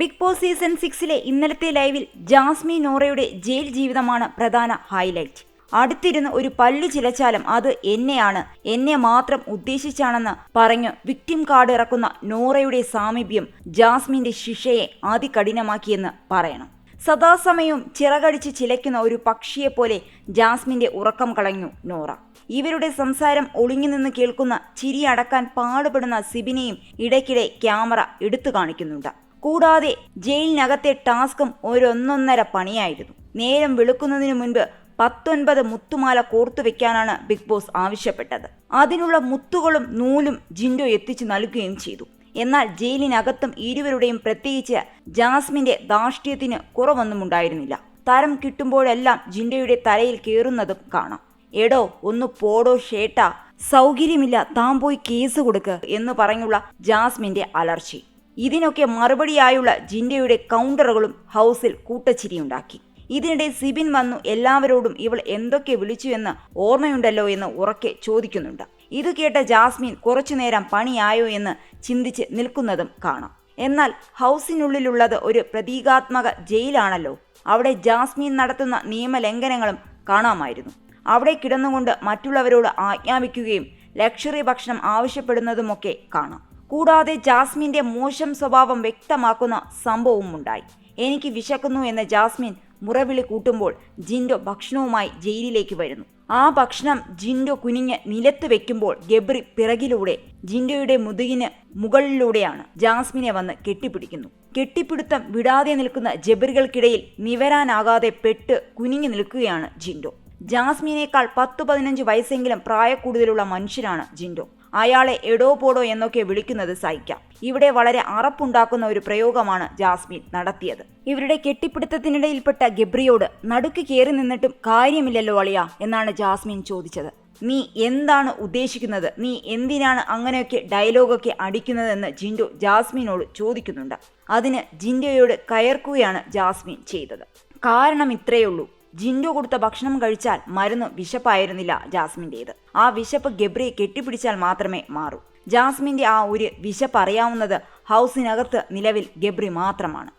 Big boss season സിക്സിലെ ഇന്നലത്തെ ലൈവിൽ Jasmi നോറയുടെ jail ജീവിതമാണ് പ്രധാന ഹൈലൈറ്റ്. അടുത്തിരുന്ന് ഒരു പല്ലു ചിലച്ചാലും അത് എന്നെയാണ് എന്നെ മാത്രം ഉദ്ദേശിച്ചാണെന്ന് പറഞ്ഞു വിക്ടിം കാർഡ് ഇറക്കുന്ന നോറയുടെ സാമീപ്യം ജാസ്മിന്റെ ശിക്ഷയെ അതികഠിനമാക്കിയെന്ന് പറയണം. സദാസമയവും ചിറകടിച്ച് ചിലയ്ക്കുന്ന ഒരു പക്ഷിയെപ്പോലെ ജാസ്മിന്റെ ഉറക്കം കളഞ്ഞു നോറ. ഇവരുടെ സംസാരം ഒളിഞ്ഞു നിന്ന് കേൾക്കുന്ന ചിരി അടക്കാൻ പാടുപെടുന്ന സിബിനെയും ഇടയ്ക്കിടെ ക്യാമറ എടുത്തു കാണിക്കുന്നുണ്ട്. കൂടാതെ ജയിലിനകത്തെ ടാസ്കും ഒരൊന്നൊന്നര പണിയായിരുന്നു. നേരം വെളുക്കുന്നതിനു മുൻപ് പത്തൊൻപത് മുത്തുമാല കോർത്തു വെക്കാനാണ് ബിഗ് ബോസ് ആവശ്യപ്പെട്ടത്. അതിനുള്ള മുത്തുകളും നൂലും ജിൻഡോ എത്തിച്ചു നൽകുകയും ചെയ്തു. എന്നാൽ ജയിലിനകത്തും ഇരുവരുടെയും പ്രത്യേകിച്ച് ജാസ്മിന്റെ ധാർഷ്ട്യത്തിന് കുറവൊന്നും ഉണ്ടായിരുന്നില്ല തരം കിട്ടുമ്പോഴെല്ലാം ജിൻഡോയുടെ തലയിൽ കയറുന്നതും കാണാം. എടോ ഒന്ന് പോടോ ഷേട്ട സൗകര്യമില്ല താൻ പോയി കേസ് കൊടുക്ക് എന്ന് പറഞ്ഞുള്ള ജാസ്മിന്റെ അലർച്ചി. ഇതിനൊക്കെ മറുപടിയായുള്ള ജിൻഡയുടെ കൗണ്ടറുകളും ഹൗസിൽ കൂട്ടച്ചിരിയുണ്ടാക്കി. ഇതിനിടെ സിബിൻ വന്നു എല്ലാവരോടും ഇവൾ എന്തൊക്കെ വിളിച്ചു എന്ന് ഓർമ്മയുണ്ടല്ലോ എന്ന് ഉറക്കെ ചോദിക്കുന്നുണ്ട്. ഇത് കേട്ട ജാസ്മിൻ കുറച്ചുനേരം പണിയായോ എന്ന് ചിന്തിച്ച് നിൽക്കുന്നതും കാണാം. എന്നാൽ ഹൗസിനുള്ളിലുള്ളത് ഒരു പ്രതീകാത്മക ജയിലാണല്ലോ. അവിടെ ജാസ്മിൻ നടത്തുന്ന നിയമലംഘനങ്ങളും കാണാമായിരുന്നു. അവിടെ കിടന്നുകൊണ്ട് മറ്റുള്ളവരോട് ആജ്ഞാപിക്കുകയും ലക്ഷറി ഭക്ഷണം ആവശ്യപ്പെടുന്നതുമൊക്കെ കാണാം. കൂടാതെ ജാസ്മിന്റെ മോശം സ്വഭാവം വ്യക്തമാക്കുന്ന സംഭവവും ഉണ്ടായി എനിക്ക് വിശക്കുന്നു എന്ന ജാസ്മിൻ മുറവിളി കൂട്ടുമ്പോൾ ജിൻഡോ ഭക്ഷണവുമായി ജയിലിലേക്ക് വരുന്നു. ആ ഭക്ഷണം ജിൻഡോ കുനിഞ്ഞ് നിലത്ത് വെക്കുമ്പോൾ ഗബ്രി പിറകിലൂടെ ജിൻഡോയുടെ മുതുകിന് മുകളിലൂടെയാണ് ജാസ്മിനെ വന്ന് കെട്ടിപ്പിടിക്കുന്നു. കെട്ടിപ്പിടുത്തം വിടാതെ നിൽക്കുന്ന ജബറികൾക്കിടയിൽ നിവരാനാകാതെ പെട്ട് കുനിഞ്ഞു നിൽക്കുകയാണ് ജിൻഡോ. ജാസ്മിനേക്കാൾ പത്ത് പതിനഞ്ച് വയസ്സെങ്കിലും പ്രായക്കൂടുതലുള്ള മനുഷ്യനാണ് ജിൻഡോ. അയാളെ എടോ പോടോ എന്നൊക്കെ വിളിക്കുന്നത് സഹിക്കാം. ഇവിടെ വളരെ അറപ്പുണ്ടാക്കുന്ന ഒരു പ്രയോഗമാണ് ജാസ്മിൻ നടത്തിയത്. ഇവരുടെ കെട്ടിപ്പിടുത്തത്തിനിടയിൽപ്പെട്ട ഗബ്രിയോട് നടുക്ക് കയറി നിന്നിട്ടും കാര്യമില്ലല്ലോ അളിയ എന്നാണ് ജാസ്മിൻ ചോദിച്ചത്. നീ എന്താണ് ഉദ്ദേശിക്കുന്നത്? നീ എന്തിനാണ് അങ്ങനെയൊക്കെ ഡയലോഗൊക്കെ അടിക്കുന്നതെന്ന് ജിൻഡോ ജാസ്മിനോട് ചോദിക്കുന്നുണ്ട്. അതിന് ജിൻഡോയോട് കയർക്കുകയാണ് ജാസ്മിൻ ചെയ്തത്. കാരണം ഇത്രയേ ഉള്ളൂ. ജിൻഡോ കൊടുത്ത ഭക്ഷണം കഴിച്ചാൽ മരുന്ന് വിശപ്പായിരുന്നില്ല ജാസ്മിന്റേത്. ആ വിശപ്പ് ഗബ്രിയെ കെട്ടിപ്പിടിച്ചാൽ മാത്രമേ മാറൂ. ജാസ്മിന്റെ ആ ഒരു വിശപ്പ് അറിയാവുന്നത് ഹൗസിനകത്ത് നിലവിൽ ഗബ്രി മാത്രമാണ്.